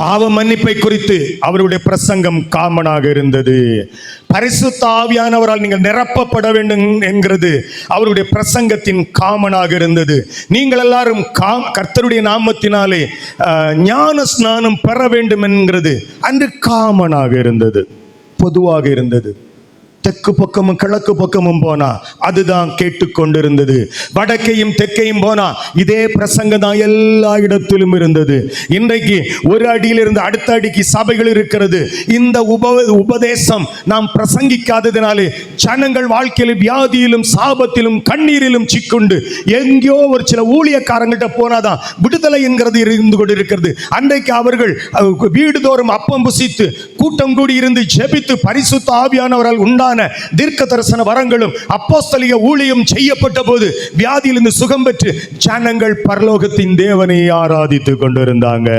பாவ மன்னிப்பை குறித்து அவருடைய பிரசங்கம் காமனாக இருந்தது. பரிசுத்த ஆவியானவரால் நீங்கள் நிரப்பப்பட வேண்டும் என்கிறது அவருடைய பிரசங்கத்தின் காமனாக இருந்தது. நீங்கள் எல்லாரும் கா கர்த்தருடைய நாமத்தினாலே ஞான ஸ்நானம் பெற வேண்டும் என்கிறது. அன்று காமனாக இருந்தது. பொதுவாக இருந்தது. தெற்கு பக்கமும் கிழக்கு பக்கமும் போனா அதுதான் கேட்டுக்கொண்டிருந்தது. வடக்கையும் தெற்கையும் போனா இதே பிரசங்கம் தான் எல்லா இடத்திலும் இருந்தது. இன்றைக்கு ஒரு அடியிலிருந்து அடுத்த அடிக்கு சபைகள் இருக்கிறது. இந்த உப உபதேசம் நாம் பிரசங்கிக்காததினாலே ஜனங்கள் வாழ்க்கையில் வியாதியிலும் சாபத்திலும் கண்ணீரிலும் சிக்குண்டு. எங்கேயோ ஒரு சில ஊழியக்காரங்கள்ட்ட போனாதான் விடுதலை என்கிறது இருந்து கொண்டு இருக்கிறது அன்றைக்கு அவர்கள் வீடுதோறும் அப்பம் புசித்து கூட்டம் கூடி இருந்து ஜெபித்து பரிசுத்த ஆவியானவரால் உண்டான தீர்க்க தரிசன வரங்களும் அப்போஸ்தலிய ஊழியம் செய்யப்பட்ட போது வியாதியிலிருந்து சுகம் பெற்று ஜனங்கள் பரலோகத்தின் தேவனை ஆராதித்து கொண்டிருந்தாங்க.